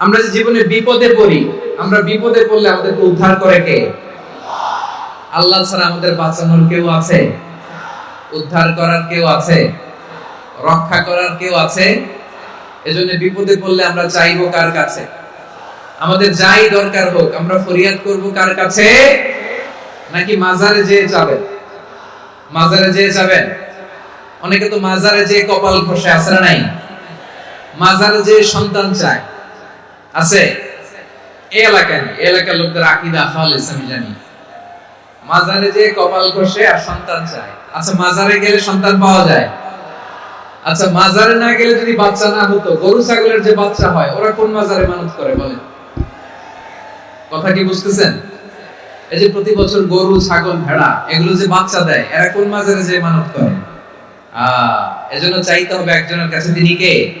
আমরা যে জীবনে বিপদে পড়ি, আমরা বিপদে পড়লে আমাদেরকে উদ্ধার করে কে? আল্লাহ ছাড়া আমাদের বাঁচানোর কেউ আছে? উদ্ধার করার কেউ আছে? রক্ষা করার কেউ আছে? এজন্য বিপদে পড়লে আমরা চাইব কার কাছে? আমাদের যাই দরকার হোক, আমরা ফরিয়াদ করব কার কাছে? নাকি মাজারে যেয়ে যাবেন? মাজারে যেয়ে যাবেন? অনেকে তো মাজারে যেয়ে কপাল খসে আসে নাই? মাজারে যেয়ে সন্তান চায়। আছে? এই এলাকায়। এই এলাকার লোকদের আকিদা খালিস আমি জানি। মাজারে যে কপাল ঘষে আর সন্তান চায়। আচ্ছা মাজারে গেলে সন্তান পাওয়া যায়? আচ্ছা মাজারে না গেলে যদি বাচ্চা না হতো, গরু, ছাগলের যে বাচ্চা হয়, ওরা কোন মাজারে মানত করে, বলেন? কথা কি বুঝতেছেন? এই যে প্রতি বছর গরু, ছাগল, ভেড়া, এগুলো যে বাচ্চা দেয়, এরা কোন মাজারে যে মানত করে? আহ, এজন্য চাইতে হবে একজনের কাছে, তিনি কে?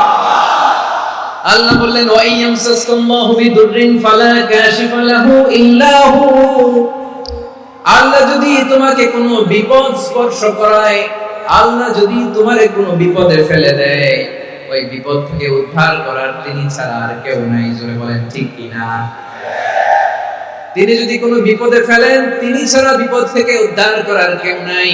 আল্লাহ বললেন ওয়াইয়ামসাসকাল্লাহু বিদুররিন ফালা কাশিফা লাহু ইল্লা আল্লাহ যদি তোমাকে কোনো বিপদ স্পর্শ করায়, আল্লাহ যদি তোমারে কোনো বিপদে ফেলে দেয়, ওই বিপদ থেকে উদ্ধার করার তিনি ছাড়া আর কেউ নাই, জোরে বলেন, ঠিক কিনা তিনি যদি কোনো বিপদে ফেলেন, তিনি ছাড়া বিপদ থেকে উদ্ধার করার কেউ নাই।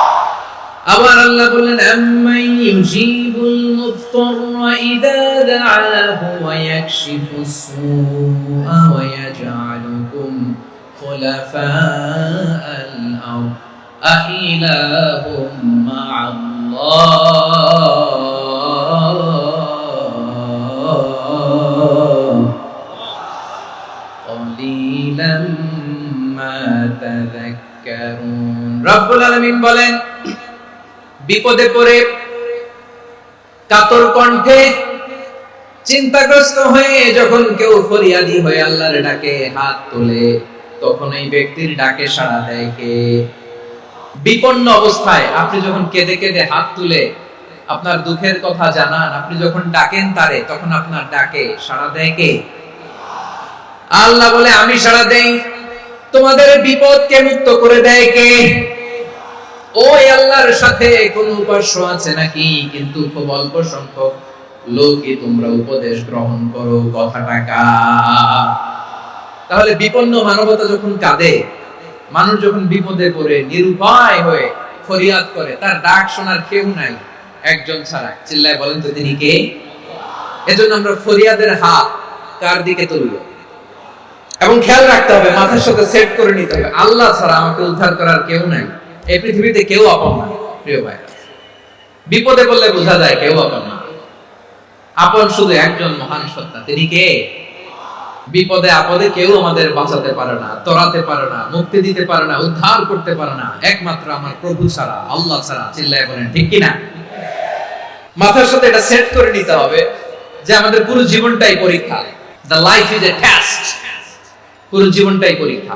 আবার আল্লাহ বললেন আম্মাই ইউজিবুল মুফতাররা ইযা দাআহু ওয়া ইয়াকশিফুস সুআ ওয়া ইয়াজআলুকুম খুলাফাআল আরদ আইলাহুম মা'আল্লাহ قليلا ما تذكرون রব্বুল আলামিন বলেন বিপদে পড়ে কাতর কণ্ঠে চিন্তাগ্রস্ত হয়ে যখন কেউ ফরিয়াদি হয়ে আল্লাহর ডাকে হাত তোলে, তখন এই ব্যক্তির ডাকে সাড়া দেয় কে? বিপন্ন অবস্থায় আপনি যখন কেঁদে কেঁদে হাত তুলে আপনার দুঃখের কথা জানান, আপনি যখন ডাকেন তারে, তখন আপনার ডাকে সাড়া দেয় কে? আল্লাহ বলে, আমি সাড়া দেই। তোমাদের বিপদকে মুক্ত করে দেয় কে? ওই আল্লাহর সাথে কোন উপাস্য আছে নাকি? কিন্তু খুব অল্প সংখ্যক লোকই তোমরা উপদেশ গ্রহণ করো কথাটা তাহলে বিপন্ন মানবতা যখন কাঁদে, মানুষ যখন বিপদে পড়ে, নিরুপায় হয়ে ফরিয়াদ করে, তার ডাক শোনার কেউ নাই, একজন ছাড়া। চিল্লায় বলেন তো তিনি কে? এজন্য আমরা ফরিয়াদের হাত কার দিকে তুলব? এবং খেয়াল রাখতে হবে, মাথার সাথে সেট করে নিতে হবে। আল্লাহ ছাড়া আমাকে উদ্ধার করার কেউ নাই। এই পৃথিবীতে কেউ আপন না, প্রিয় ভাই বিপদে বললে বোঝা যায় কেউ আপন না। আপন শুধু একজন মহান সত্তা, তিনি কে? বিপদে, আপদে কেউ আমাদের বাঁচাতে পারে না, তরাতে পারে না, মুক্তি দিতে পারে না, উদ্ধার করতে পারে না। একমাত্র আমার প্রভু ছাড়া, আল্লাহ ছাড়া, চিল্লায় বলেন, ঠিক কিনা? মাথার সাথে এটা সেট করে নিতে হবে যে আমাদের পুরো জীবনটাই পরীক্ষা। The life is a test পুরো জীবনটাই পরীক্ষা।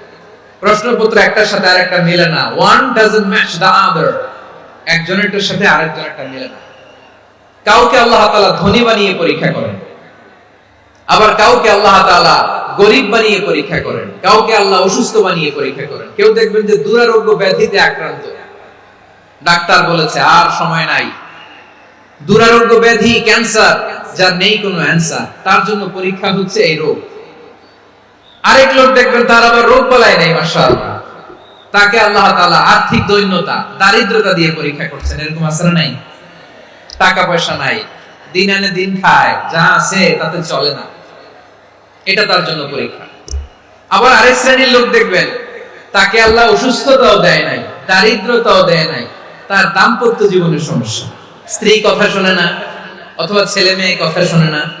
প্রশ্নপত্র একটার সাথে আরেকটা মিলে না। One doesn't match the other একজনেরটার সাথে আরেকজনেরটা মিলে না। কাউকে আল্লাহ তাআলা ধনী বানিয়ে পরীক্ষা করেন। আবার কাউকে আল্লাহ তাআলা গরিব বানিয়ে পরীক্ষা করেন। কাউকে আল্লাহ অসুস্থ বানিয়ে পরীক্ষা করেন। কেউ দেখবেন যে দুরারোগ্য ব্যাধিতে আক্রান্ত। ডাক্তার বলেছে, আর সময় নাই। দুরারোগ্য ব্যাধি, ক্যান্সার, যার নেই কোনো অ্যান্সার। তার জন্য পরীক্ষা হচ্ছে এই রোগ। আরেক লোক দেখবেন, তার আবার রোগ বলাই নেই, মাশাআল্লাহ। তাকে আল্লাহ তাআলা আর্থিক দৈন্যতা, দারিদ্রতা দিয়ে পরীক্ষা করছেন। এরকম আসলে নাই? টাকা পয়সা নাই। দিন আনে দিন খায়, যা আছে তাতে চলে না। এটা তার জন্য পরীক্ষা। আবার আরেক শ্রেণির লোক দেখবেন, তাকে আল্লাহ অসুস্থতাও দেয় নাই, দারিদ্রতাও দেয় নাই। তার দাম্পত্য জীবনের সমস্যা। স্ত্রী কথা শোনে না, অথবা ছেলে মেয়ে কথা শোনে না।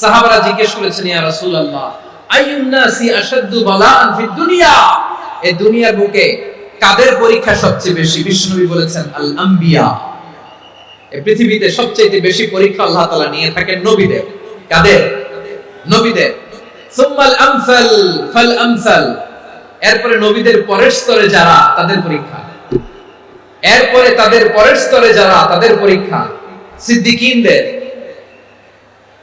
সাহাবারা জিজ্ঞেস করেছেন, ইয়া রাসূলুল্লাহ, আইয়ুন নাসি আশাদ্দু বালাআন ফিদ দুনিয়া? এই দুনিয়ার বুকে কাদের পরীক্ষা সবচেয়ে বেশি? বিষ্ণুবী বলেছেন আল আম্বিয়া এই পৃথিবীতে সবচেয়ে বেশি পরীক্ষা আল্লাহ তাআলা নিয়ে থাকেন নবীদের। কাদের? নবীদের। সুম্মাল আমসাল ফাল আমসাল এরপরে নবীদের পরের স্তরে যারা, তাদের পরীক্ষা। এরপরে তাদের পরের স্তরে যারা, তাদের পরীক্ষা। সিদ্দিকিনদের।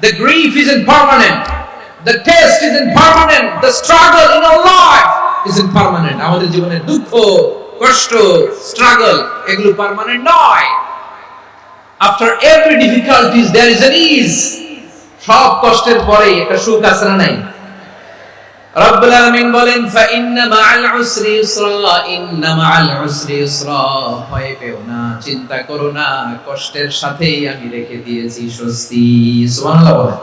the grief isn't permanent the test isn't permanent the struggle in our life isn't permanent আমাদের জীবনে দুঃখ কষ্ট স্ট্রাগল এগুলো পার্মানেন্ট নয় after every difficulties there is an ease সব কষ্টের পরে একটা সুখ আছে না নাই রব্বুল আলামিন বলেন ফা ইন্না মাআল উসরি ইন্না মাআল উসরি ভয় পেও না, চিন্তা করো না, কষ্টের সাথেই আমি রেখে দিয়েছি স্বস্তি। সুবহানাল্লাহ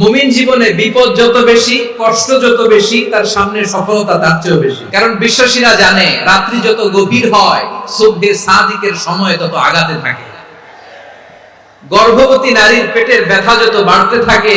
মুমিন জীবনে বিপদ যত বেশি, কষ্ট যত বেশি, তার সামনে সফলতা তার চেয়েও বেশি। কারণ বিশ্বাসীরা জানে, রাত্রি যত গভীর হয়, সুবহে সাদিকের সময় তত আগাতে থাকে। গর্ভবতী নারীর পেটের ব্যথা যত বাড়তে থাকে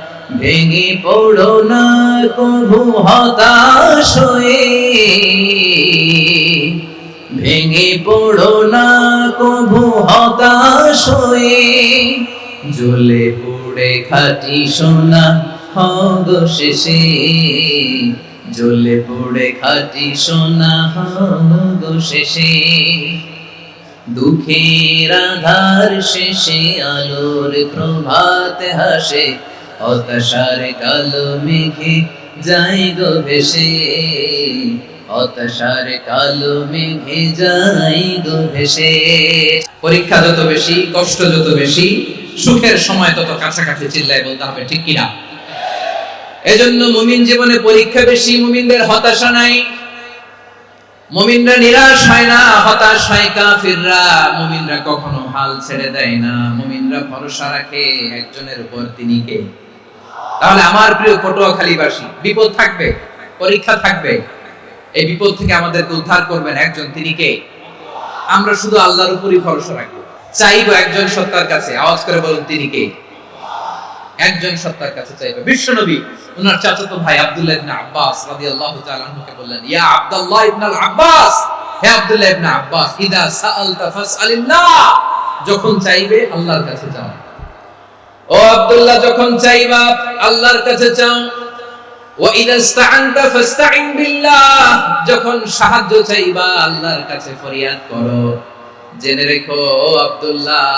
ভেঙে পড়ো না কভু হতাশ হয়ে। ভেঙে পড়ো না কভু হতাশ হয়ে। জ্বলে পুড়ে খাটি সোনা, হগ শেষে। জ্বলে পুড়ে খাটি সোনা, হগ শেষে। দুঃখের আধার শেষে, আলোর প্রভাত হাসে। হতাশার কালো মেঘে যাই গো ভেসে। হতাশার কালো মেঘে যাই গো ভেসে। পরীক্ষা যত বেশি, কষ্ট যত বেশি, সুখের সময় তত কাছাকাছি চিল্লায় বলতে হবে, ঠিক কিনা? এজন্য মুমিন জীবনে পরীক্ষা বেশি, মুমিনদের হতাশা নাই। মুমিনরা নিরাশ হয় না, হতাশ হয় কাফিররা। মুমিনরা কখনো হাল ছেড়ে দেয় না। মুমিনরা ভরসা রাখে একজনের উপর তিনি কে? তাহলে আমার প্রিয় পটুয়াখালীবাসী বিপদ থাকবে, পরীক্ষা থাকবে। এই বিপদ থেকে আমাদেরকে উদ্ধার করবেন একজন, তিনি কে? আমরা শুধু আল্লাহর উপরই ভরসা রাখব। চাইব একজন সত্তার কাছে, আওয়াজ করে বলুন, তিনি কে? একজন সত্তার কাছে চাইবে। বিশ্বনবী ওনার চাচাতো ভাই আব্দুল্লাহ ইবনে আব্বাস রাদিয়াল্লাহু তাআলা আনহুকে বললেন, ইয়া আব্দুল্লাহ ইবনে আব্বাস, হে আব্দুল্লাহ ইবনে আব্বাস, ইদা সাআলতা ফাসআলিল্লাহ, যখন চাইবে আল্লাহর কাছে যাও। আব্দুল্লাহ যখন চাইবা আল্লাহর কাছে চাও ওয়া ইদা ইসতাআনতা ফাসতাইন বিল্লাহ যখন সাহায্য চাইবা আল্লাহর কাছে ফরিয়াদ করো জেনে রেখো ও আব্দুল্লাহ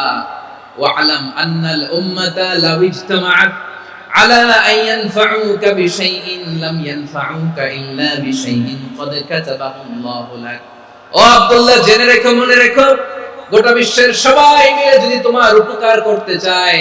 ওয়ালাম আন্নাল উম্মাতা লাউ ইজতামাআত على أن ينفعوك بشيء لم ينفعوك إلا بشيء قد كتبه الله لك ও আব্দুল্লাহ জেনে রেখো মনে রেখো গোটা বিশ্বের সবাই মিলে যদি তোমার উপকার করতে চায়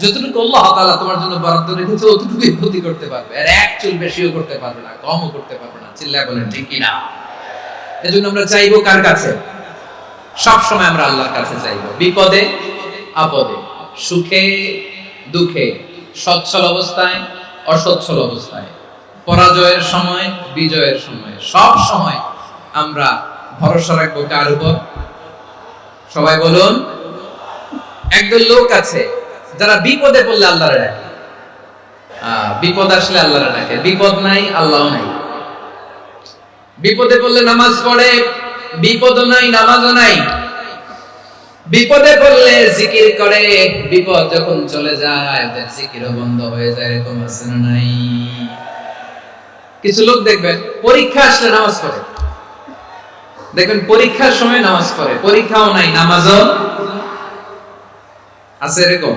যতটুকু আল্লাহ তাআলা তোমার জন্য বরাদ্দ রেখেছে, অতটুকুই ক্ষতি করতে পারবে। আর এক চুল বেশিও করতে পারবে না, কমও করতে পারবে না। চিল্লায় বলেন ঠিক না। এজন্য আমরা চাইব কার কাছে? সব সময় আমরা আল্লাহর কাছে চাইব। বিপদে, আপদে, সুখে, দুঃখে, সচ্ছল অবস্থায়, অসচ্ছল অবস্থায়, পরাজয়ের সময়, বিজয়ের সময় সব সময় আমরা ভরসা রাখব কার উপর? সবাই বলুন, একদল লোক আছে যারা বিপদে পড়লে আল্লাহরে ডাকে বিপদ আসলে আল্লাহরে ডাকে বিপদ নাই, আল্লাহ নাই। বিপদে পড়লে নামাজ পড়ে, বিপদও নাই, নামাজও নাই। বিপদে পড়লে জিকির করে, বিপদ যখন চলে যায় জিকিরও বন্ধ হয়ে যায়, এরকম আছে না নাই? কিছু লোক দেখবেন, পরীক্ষা আসলে নামাজ পড়ে। দেখবেন, পরীক্ষার সময় নামাজ পড়ে, পরীক্ষাও নাই, নামাজও আছে এরকম।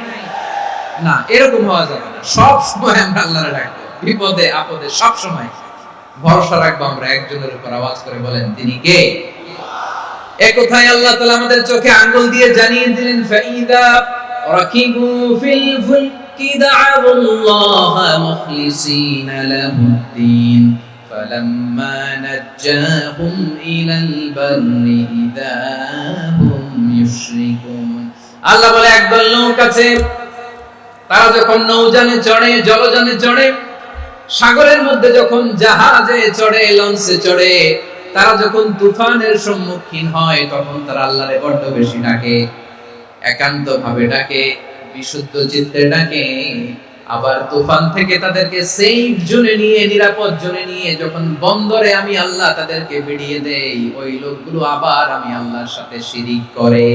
না এরকম হওয়া যাবে না সব সময় আমরা আল্লাহরে ডাকবো বিপদে আপদে সব সময় ভরসা রাখবো আমরা একজনের উপর আওয়াজ করে বলেন তিনি কে এ কথায় আল্লাহ তাআলা আমাদের চোখে আঙ্গুল দিয়ে জানিয়ে দিলেন ফাইদা রাকিবু ফিল ফুলকি দা'আল্লাহ মুখলিসিনা লাহুদ্দিন فلما نجاهم إلى البر إذا هم يشركون আল্লাহ বলে একদল লোক আছে তারা যখন নৌজানে চড়ে, জলযানে চড়ে, সাগরের মধ্যে যখন জাহাজে চড়ে, লঞ্চে চড়ে, তারা যখন তুফানের সম্মুখীন হয়, তখন তারা আল্লাহরে বড্ড বেশি ডাকে একান্ত ভাবে ডাকে, বিশুদ্ধ চিত্তে ডাকে। আবার তুফান থেকে তাদেরকে সেফ জোনে নিয়ে, নিরাপদ জোনে নিয়ে যখন বন্দরে আমি আল্লাহ তাদেরকে বেরিয়ে দেই, ওই লোকগুলো আবার আমি আল্লাহর সাথে শিরিক করে।